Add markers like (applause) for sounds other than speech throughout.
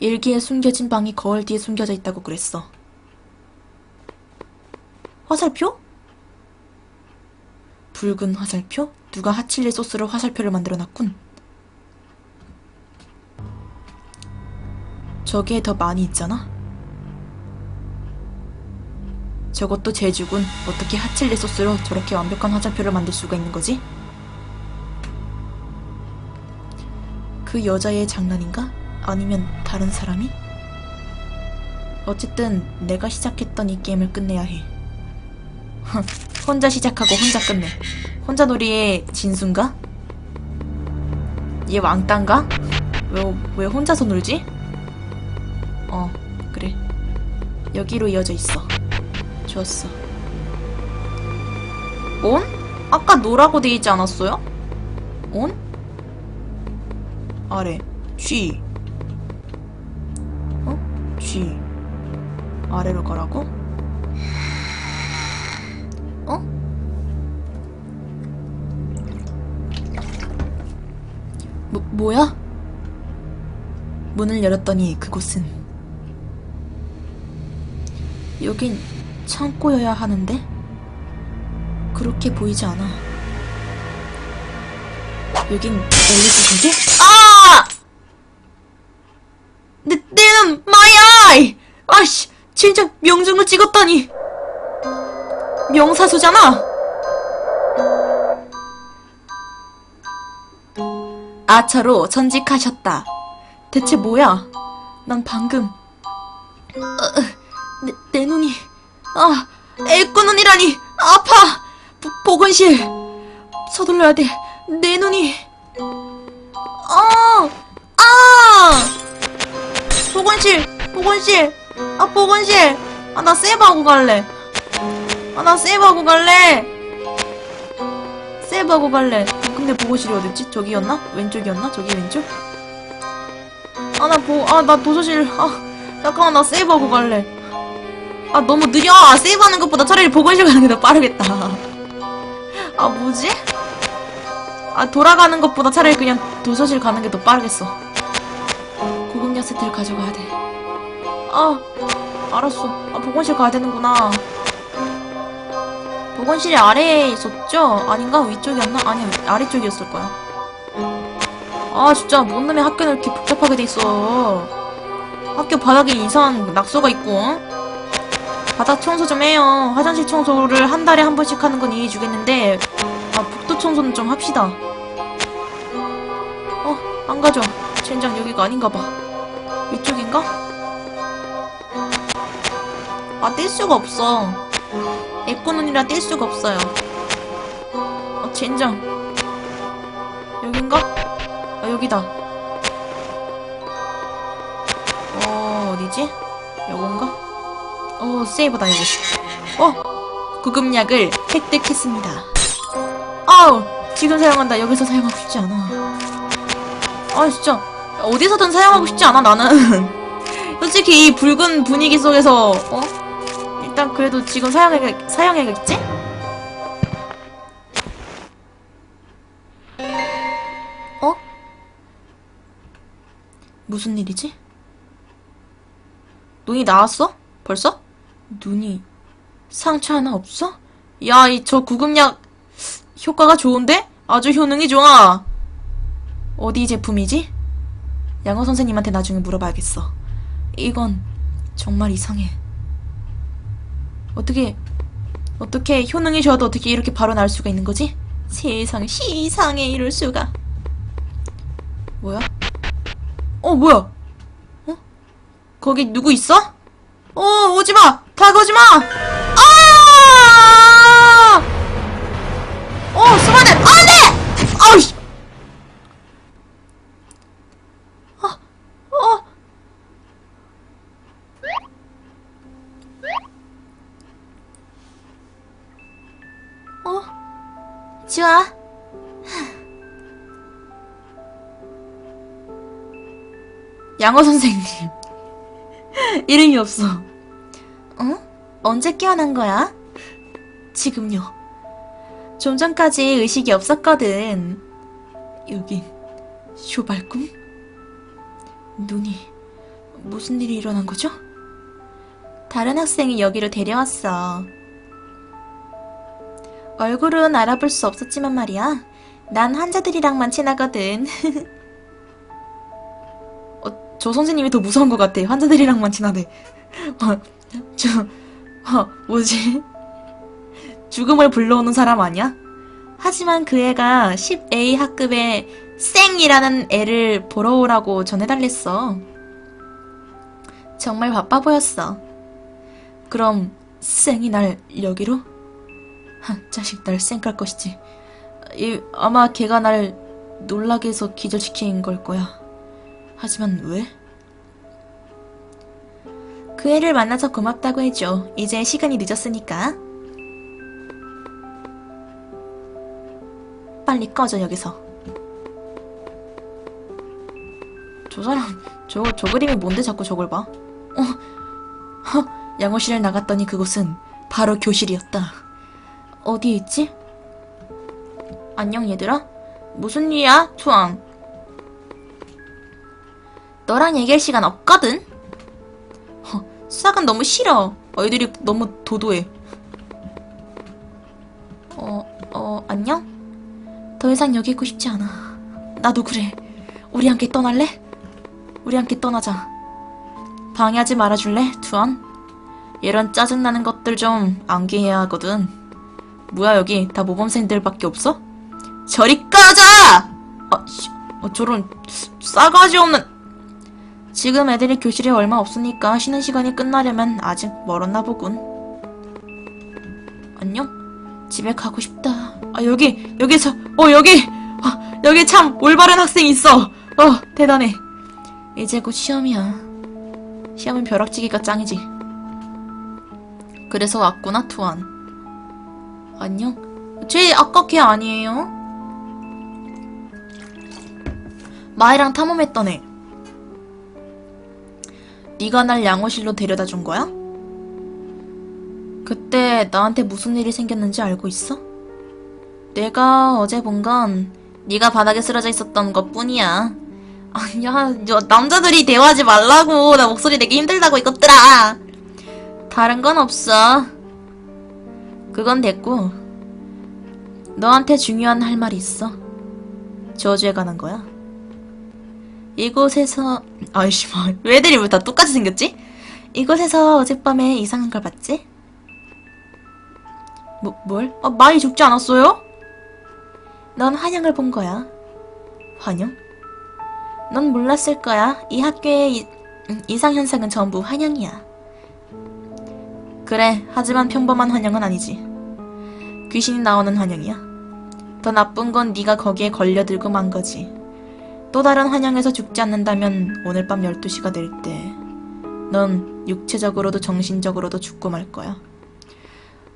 일기에 숨겨진 방이 거울 뒤에 숨겨져 있다고 그랬어. 화살표? 붉은 화살표? 누가 하칠리 소스로 화살표를 만들어 놨군. 저기에 더 많이 있잖아? 저것도 제주군. 어떻게 하칠리 소스로 저렇게 완벽한 화살표를 만들 수가 있는 거지? 그 여자의 장난인가? 아니면 다른 사람이? 어쨌든 내가 시작했던 이 게임을 끝내야 해. 혼자 시작하고 혼자 끝내. 혼자 놀이의 진수인가? 얘 왕따인가? 왜, 왜 혼자서 놀지? 어, 그래. 여기로 이어져 있어. 좋았어. 온? 아까 노라고 돼 있지 않았어요? 온? 아래. G. 아래로 가라고? 어? 뭐, 뭐야? 문을 열었더니 그곳은 여긴 창고여야 하는데? 그렇게 보이지 않아. 여긴 엘리트 기계? 아! 내, 내는 마이 아이! 아씨, 진짜 명중을 찍었다니! 명사수잖아! 아차로 전직하셨다. 대체 뭐야? 난 방금 어, 내, 내 눈이 아 애꾸 눈이라니 아파 보, 보건실 서둘러야 돼 내 눈이 아! 아! 보건실 보건실 아 보건실 아 나 세이브하고 갈래 아 나 세이브하고 갈래 세이브하고 갈래 근데 보건실이 어딨지? 저기였나? 왼쪽이었나? 저기 왼쪽? 아 나 보, 아 나 도서실 아 잠깐만 나 세이브하고 갈래 아 너무 느려 아, 세이브하는 것보다 차라리 보건실 가는 게 더 빠르겠다 아 뭐지? 아 돌아가는 것보다 차라리 그냥 도서실 가는 게 더 빠르겠어 고급약 세트를 가져가야 돼 아 알았어 아 보건실 가야 되는구나 보건실이 아래에 있었죠? 아닌가? 위쪽이었나? 아니 아래쪽이었을 거야 아 진짜 뭔 놈의 학교는 이렇게 복잡하게 돼 있어 학교 바닥에 이상한 낙서가 있고 어? 바닥 청소 좀 해요 화장실 청소를 한 달에 한 번씩 하는 건 이해해주겠는데 아 복도 청소는 좀 합시다 어 안 가져 젠장 여기가 아닌가 봐 이쪽인가? 아 뗄 수가 없어. 애꾸눈이라 뗄 수가 없어요. 어 젠장. 여긴가? 아 여기다. 어 어디지? 요건가? 어 세이브다 이거 어 구급약을 획득했습니다. 아우 지금 사용한다. 여기서 사용하고 싶지 않아. 아 진짜. 어디서든 사용하고 싶지 않아 나는. (laughs) 솔직히 이 붉은 분위기 속에서 어? 일단 그래도 지금 사용해 사용해야겠지? 어? 무슨 일이지? 눈이 나왔어? 벌써? 눈이 상처 하나 없어? 야, 이 저 구급약 효과가 좋은데? 아주 효능이 좋아. 어디 제품이지? 양호 선생님한테 나중에 물어봐야겠어. 이건 정말 이상해. 어떻게 어떻게 효능이 좋아도 어떻게 이렇게 바로 날 수가 있는 거지? 세상에 시상에 이럴 수가. 뭐야? 어 뭐야? 어? 거기 누구 있어? 어 오지 마! 다가오지 마! 아! 어 수만은 안돼! 아우씨! 좋아. 양호 선생님. (laughs) 이름이 없어. 어? 언제 깨어난 거야? 지금요. 좀 전까지 의식이 여긴 쇼발꿈? 눈이 무슨 일이 일어난 거죠? 다른 학생이 여기로 데려왔어. 얼굴은 알아볼 수 없었지만 말이야. 난 환자들이랑만 친하거든. (laughs) 어, 저 선생님이 더 무서운 것 같아. 환자들이랑만 친하대. 어, 저, 어, 뭐지? 죽음을 불러오는 사람 아니야? 하지만 그 애가 10A 학급의 쌩이라는 애를 보러 오라고 전해달랬어. 정말 바빠 보였어. 그럼 쌩이 날 여기로? 하, 자식 날 쌩깔 것이지. 이, 아마 걔가 날 놀라게 해서 기절시킨 걸 거야. 하지만 왜? 그 애를 만나서 고맙다고 해줘. 이제 시간이 늦었으니까. 빨리 꺼져 여기서. 저 사람 저, 저 그림이 뭔데 자꾸 저걸 봐? 어, 허, 양호실을 나갔더니 그곳은 바로 교실이었다. 어디에 있지? 안녕 얘들아. 무슨 일이야, 투안? 너랑 얘기할 시간 없거든. 허, 수학은 너무 싫어. 애들이 너무 도도해. 어, 어, 안녕? 더 이상 여기 있고 싶지 않아. 나도 그래. 우리 함께 떠날래? 우리 함께 떠나자. 방해하지 말아줄래, 투안? 이런 짜증나는 것들 좀 암기해야 하거든. 뭐야, 여기 다 모범생들밖에 없어? 저리 꺼져! 아, 씨, 어, 저런 싸가지 없는... 지금 애들이 교실에 얼마 없으니까 쉬는 시간이 끝나려면 아직 멀었나 보군. 안녕? 집에 가고 싶다. 아, 여기, 여기서, 어, 여기! 아, 여기 참 올바른 학생 있어! 어, 대단해. 이제 곧 시험이야. 시험은 벼락치기가 짱이지. 그래서 왔구나, 투안. 안녕? 쟤 아까 걔 아니에요? 마이랑 탐험했던 애. 네가 날 양호실로 데려다 준 거야? 그때 나한테 무슨 일이 생겼는지 알고 있어? 내가 어제 본 건 네가 바닥에 쓰러져 있었던 것 뿐이야. 아니야, 저 남자들이 대화하지 말라고. 나 목소리 내기 힘들다고 이것들아. 다른 건 없어. 그건 됐고. 너한테 중요한 할 말이 있어. 저주에 관한 거야. 이곳에서 아이씨 뭐 왜들이 왜 다 똑같이 생겼지? 이곳에서 어젯밤에 이상한 걸 봤지? 뭐 뭘? 아 많이 죽지 않았어요? 넌 환영을 본 거야. 환영? 넌 몰랐을 거야. 이 학교의 이, 음, 이상 현상은 전부 환영이야. 그래. 하지만 평범한 환영은 아니지. 귀신이 나오는 환영이야. 더 나쁜 건 네가 거기에 걸려들고 만 거지. 또 다른 환영에서 죽지 않는다면 오늘 밤 12시가 될 때 넌 육체적으로도 정신적으로도 죽고 말 거야.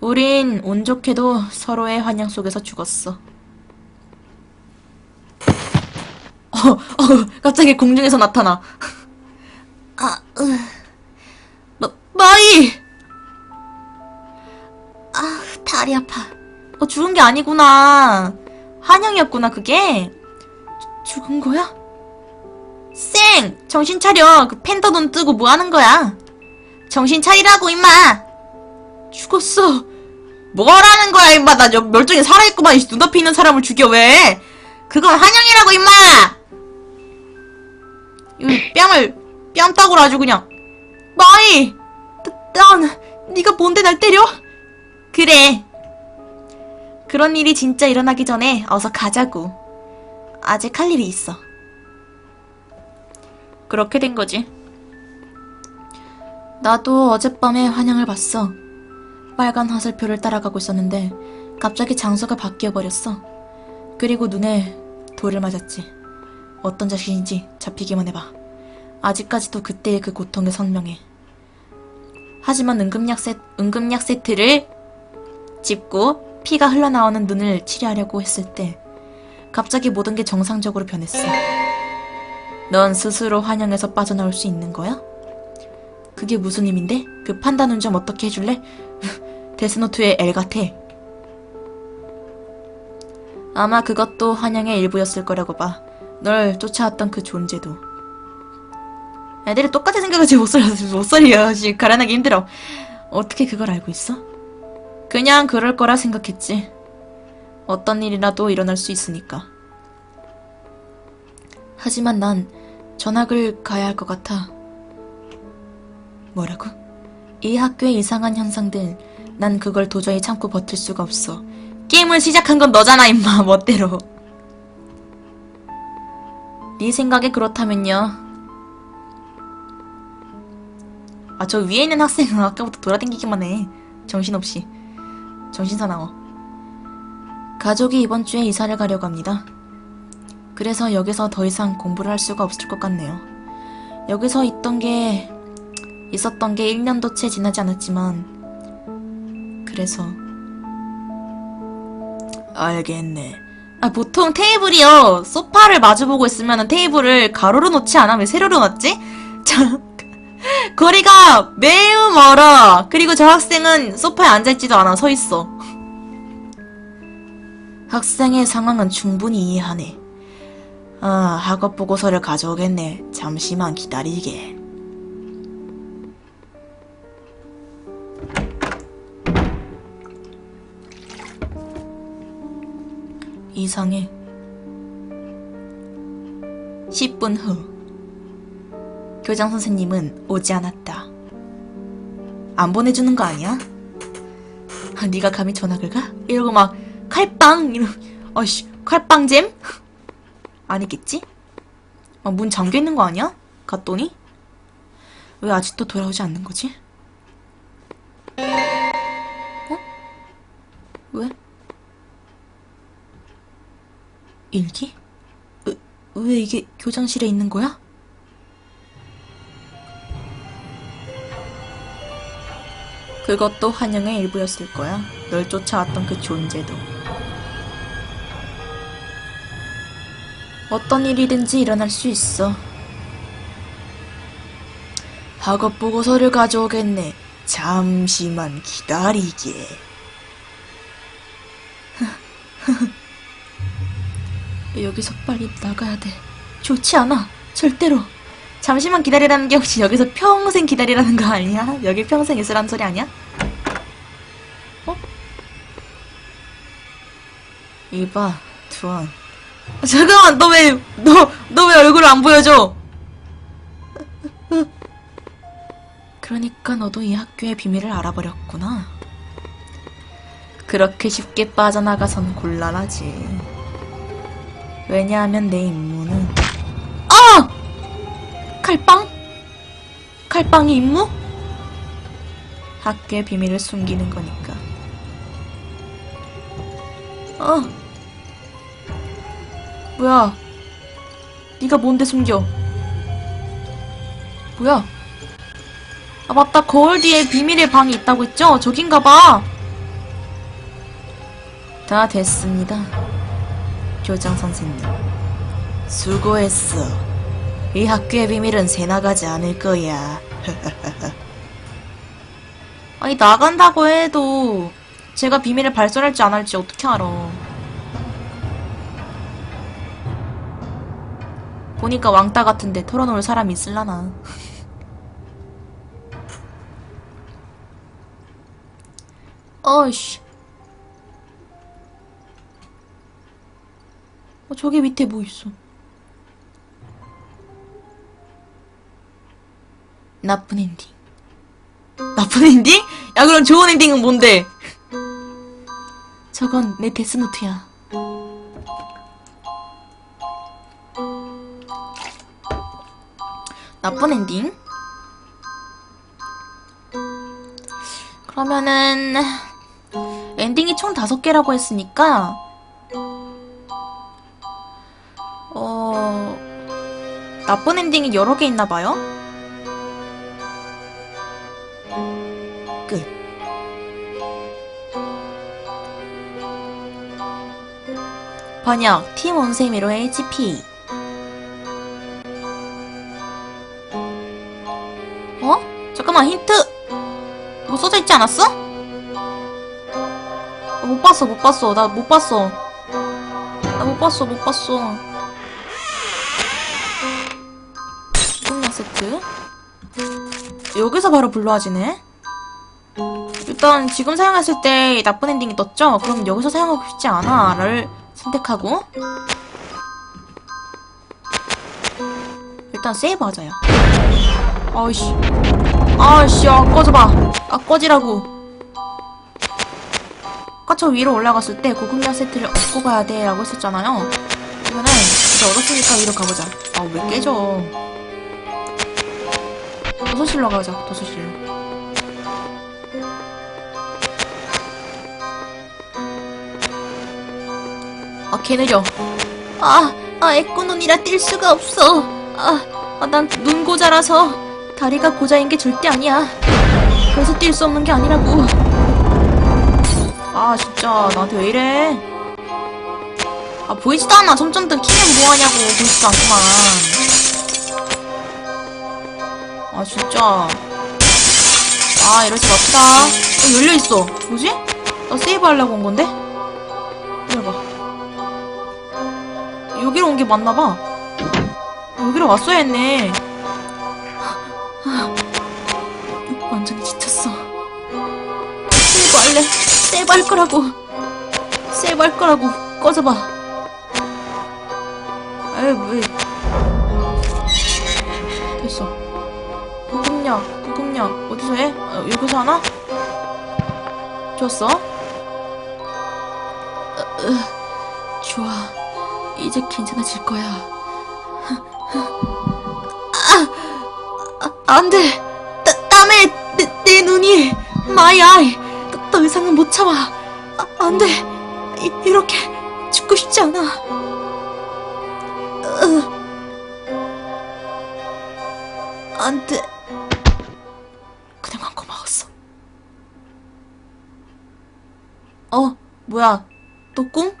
우린 운 좋게도 서로의 환영 속에서 죽었어. 어, 어, 갑자기 공중에서 나타나. 아, 으. 마, 마이! 아, 다리 아파. 어, 죽은 게 아니구나. 환영이었구나, 그게. 죽은 거야? 쌩! 정신 차려. 그 펜더 눈 뜨고 뭐 하는 거야? 정신 차리라고, 임마! 죽었어. 뭐라는 거야, 임마. 나 여- 멀쩡히 살아있구만. 이 눈앞에 있는 사람을 죽여, 왜? 그건 환영이라고, 임마! 이 뺨을, 뺨 따구로 아주 그냥. 마이! 나- 난, 네가 뭔데 날 때려? 그래. 그런 일이 진짜 일어나기 전에 어서 가자고. 아직 할 일이 있어. 그렇게 된 거지. 나도 어젯밤에 환영을 봤어. 빨간 화살표를 따라가고 있었는데 갑자기 장소가 바뀌어 버렸어. 그리고 눈에 돌을 맞았지. 어떤 자식인지 잡히기만 해봐. 아직까지도 그때의 그 고통이 선명해. 하지만 응급약, 세, 응급약 세트를 짚고 피가 흘러나오는 눈을 치료하려고 했을 때 갑자기 모든 게 정상적으로 변했어. 넌 스스로 환영에서 빠져나올 수 있는 거야? 그게 무슨 의미인데? 그 판단은 좀 어떻게 해줄래? (laughs) 데스노트의 L 같아. 아마 그것도 환영의 일부였을 거라고 봐. 널 쫓아왔던 그 존재도. 애들이 똑같이 생각하지 못살려 지 가라나기 힘들어 어떻게 그걸 알고 있어? 그냥 그럴 거라 생각했지. 어떤 일이라도 일어날 수 있으니까. 하지만 난 전학을 가야 할 것 같아. 뭐라고? 이 학교의 이상한 현상들. 난 그걸 도저히 참고 버틸 수가 없어. 게임을 시작한 건 너잖아 임마. (laughs) 멋대로. 네 생각에 그렇다면요. 아, 저 위에 있는 학생은 아까부터 돌아다니기만 해. 정신없이. 정신사나워. 가족이 이번 주에 이사를 가려고 합니다. 그래서 여기서 더 이상 공부를 할 수가 없을 것 같네요. 여기서 있던 게, 있었던 게 1년도 채 지나지 않았지만, 그래서. 알겠네. 아, 보통 테이블이요. 소파를 마주보고 있으면 테이블을 가로로 놓지 않아? 왜 세로로 놨지? (laughs) 자, 거리가 매우 멀어. 그리고 저 학생은 소파에 앉아있지도 않아. 서 있어. 학생의 상황은 충분히 이해하네. 아, 학업 보고서를 가져오겠네. 잠시만 기다리게. 이상해. 10분 후. 교장 선생님은 오지 않았다. 안 보내주는 거 아니야? 아, 네가 감히 전학을 가? 이러고 막 칼빵 이러. 어씨 칼빵잼? 아니겠지? 아, 문 잠겨 있는 거 아니야? 갔더니 왜 아직도 돌아오지 않는 거지? 어? 왜? 일기? 왜, 왜 이게 교장실에 있는 거야? 그것도 환영의 일부였을 거야. 널 쫓아왔던 그 존재도. 어떤 일이든지 일어날 수 있어. 학업 보고서를 가져오겠네. 잠시만 기다리게. (laughs) 여기서 빨리 나가야 돼. 좋지 않아. 절대로. 잠시만 기다리라는 게 혹시 여기서 평생 기다리라는 거 아니야? 여기 평생 있으라는 소리 아니야? 어? 이봐, 두원. 아, 잠깐만, 너 왜, 너, 너 왜 얼굴을 안 보여줘? 그러니까 너도 이 학교의 비밀을 알아버렸구나. 그렇게 쉽게 빠져나가선 곤란하지. 왜냐하면 내 임무는 아! 칼빵? 칼빵이 임무? 학교의 비밀을 숨기는 거니까. 어. 뭐야? 네가 뭔데 숨겨? 뭐야? 아 맞다 거울 뒤에 비밀의 방이 있다고 했죠? 저긴가 봐. 다 됐습니다. 교장 선생님. 수고했어. 이 학교의 비밀은 새 나가지 않을 거야. (laughs) 아니 나간다고 해도 제가 비밀을 발설할지 안 할지 어떻게 알아? 보니까 왕따 같은데 털어놓을 사람이 있을라나. (laughs) 어이씨. 어, 저기 밑에 뭐 있어? 나쁜 엔딩. 나쁜 엔딩? 야, 그럼 좋은 엔딩은 뭔데? 저건 내 데스노트야. 나쁜 엔딩? 그러면은, 엔딩이 총 다섯 개라고 했으니까, 어, 나쁜 엔딩이 여러 개 있나 봐요? 번역, 팀 온세미로의 HP. 어? 잠깐만, 힌트! 뭐 써져 있지 않았어? 어, 못 봤어, 못 봤어. 나 못 봤어. 나 못 봤어, 못 봤어. 구급량 세트. 여기서 바로 불러와지네. 일단 지금 사용했을 때 나쁜 엔딩이 떴죠? 그럼 여기서 사용하고 싶지 않아 를 선택하고 일단 세이브 하자요. 아이씨. 아이씨, 아, 꺼져봐. 아, 꺼지라고. 아까 저 위로 올라갔을 때 고급량 세트를 얻고 가야 돼 라고 했었잖아요. 그러면은 이제 얻었으니까 위로 가보자. 아, 왜 깨져? 도서실로 가자, 도서실로. 아, 개 느려. 아, 아, 애꾸눈이라 뛸 수가 없어. 아, 아, 난 눈고자라서 다리가 고자인 게 절대 아니야. 그래서 뛸 수 없는 게 아니라고. 아, 진짜, 나한테 왜 이래? 아, 보이지도 않아. 점점등 키면 뭐하냐고. 보이지도 않구만. 아, 진짜. 아, 이러지 맙시다. 어, 열려있어. 뭐지? 나 세이브 하려고 온 건데? 여기로 온 게 맞나봐. 여기로 왔어야 했네. 아, 완전히 지쳤어. 세이브 할래. 세이브 할 거라고. 세이브 할 거라고. 꺼져봐. 에이, 왜. 됐어. 구급약, 구급약. 어디서 해? 어, 여기서 하나? 좋았어. 으, 으. 이제 괜찮아질 거야. 아, 아, 안 돼. 따, 땀에 내, 내 눈이 마이 아이. 더, 더 이상은 못 참아. 아, 안 돼. 이, 이렇게 죽고 싶지 않아. 으. 안 돼. 그냥만 고마웠어. 어, 뭐야. 또 꿈?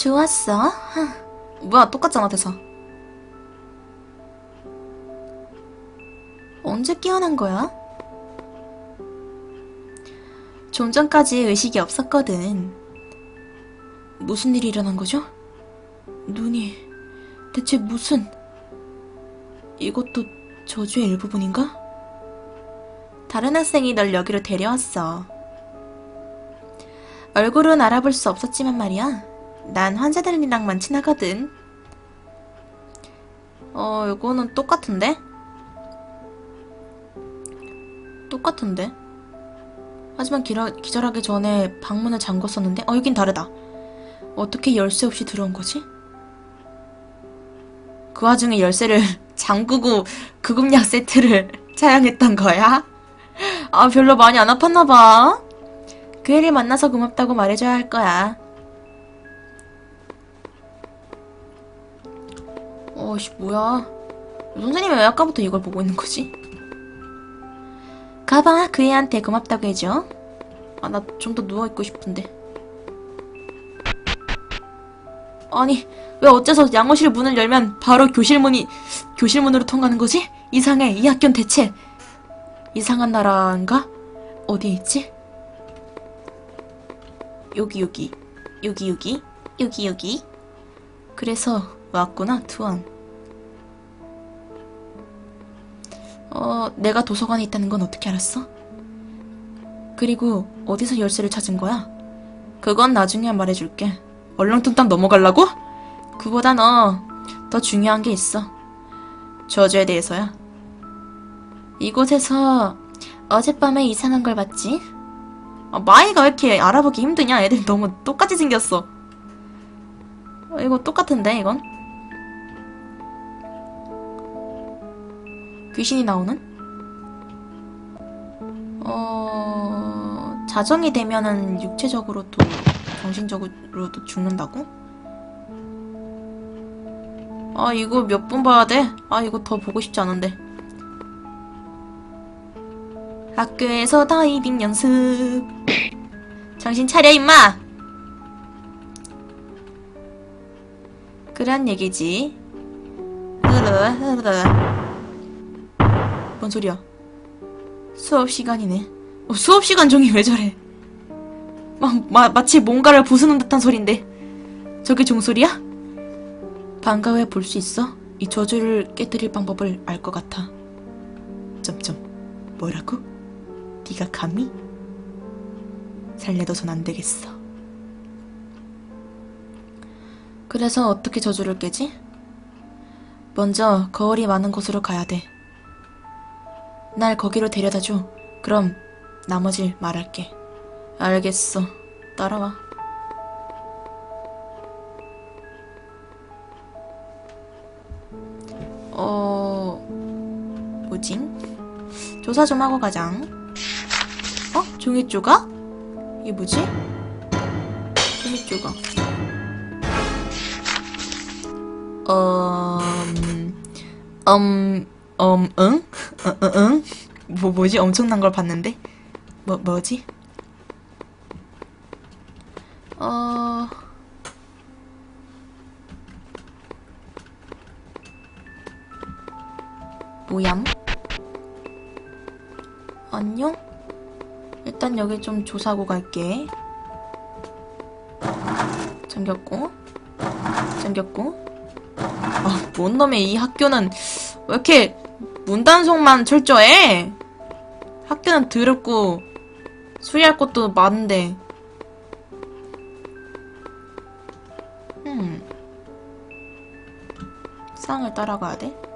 좋았어. 뭐야, 똑같잖아, 대사. 언제 깨어난 거야? 좀 전까지 의식이 없었거든. 무슨 일이 일어난 거죠? 눈이 대체 무슨 이것도 저주의 일부분인가? 다른 학생이 널 여기로 데려왔어. 얼굴은 알아볼 수 없었지만 말이야. 난 환자들이랑만 친하거든. 어, 이거는 똑같은데? 똑같은데? 하지만 기라, 기절하기 전에 방문을 잠궜었는데? 어, 여긴 다르다. 어떻게 열쇠 없이 들어온 거지? 그 와중에 열쇠를 (laughs) 잠그고 구급약 세트를 (laughs) 사용했던 거야? 아, 별로 많이 안 아팠나봐. 그 애를 만나서 고맙다고 말해줘야 할 거야. 어씨 뭐야 선생님이 왜 아까부터 이걸 보고 있는 거지? 가봐 그 애한테 고맙다고 해줘 아 나 좀 더 누워있고 싶은데 아니 왜 어째서 양호실 문을 열면 바로 교실 문이 교실 문으로 통하는 거지? 이상해 이 학교는 대체 이상한 나라인가? 어디에 있지? 여기 여기 여기 여기 여기 여기 그래서 왔구나 투원 어, 내가 도서관에 있다는 건 어떻게 알았어? 그리고 어디서 열쇠를 찾은 거야? 그건 나중에 말해줄게. 얼렁뚱땅 넘어가려고? 그보다 너, 더 중요한 게 있어. 저주에 대해서야. 이곳에서 어젯밤에 이상한 걸 봤지? 아, 마이가 왜 이렇게 알아보기 힘드냐? 애들 너무 똑같이 생겼어. 어, 이거 똑같은데, 이건? 귀신이 나오는? 어, 자정이 되면은 육체적으로도 정신적으로도 죽는다고? 아, 이거 몇 분 봐야 돼? 아, 이거 더 보고 싶지 않은데. 학교에서 다이빙 연습. (coughs) 정신 차려, 임마! 그런 얘기지. 흐르, 흐르. 뭔 소리야? 수업 시간이네. 어, 수업 시간 종이 왜 저래? 막, 마, 마치 뭔가를 부수는 듯한 소린데. 저게 종소리야? 방과 후에 볼 수 있어? 이 저주를 깨뜨릴 방법을 알 것 같아. 점점. 뭐라고? 네가 감히? 살려둬선 안 되겠어. 그래서 어떻게 저주를 깨지? 먼저 거울이 많은 곳으로 가야 돼. 날 거기로 데려다줘. 그럼 나머지 말할게. 알겠어. 따라와. 어... 뭐지? 조사 좀 하고 가장. 어? 종이 조각? 이게 뭐지? 종이 조각. 음, 음, 음, 응? 응, 응, 응? 뭐, 뭐지? 엄청난 걸 봤는데? 뭐, 뭐지? 어, 모양? 안녕? 일단 여기 좀 조사하고 갈게. 잠겼고, 잠겼고. 아, 뭔 놈의 이 학교는 왜 이렇게 문단속만 철저해? 학교는 더럽고 수리할 것도 많은데. 음. 쌍을 따라가야 돼?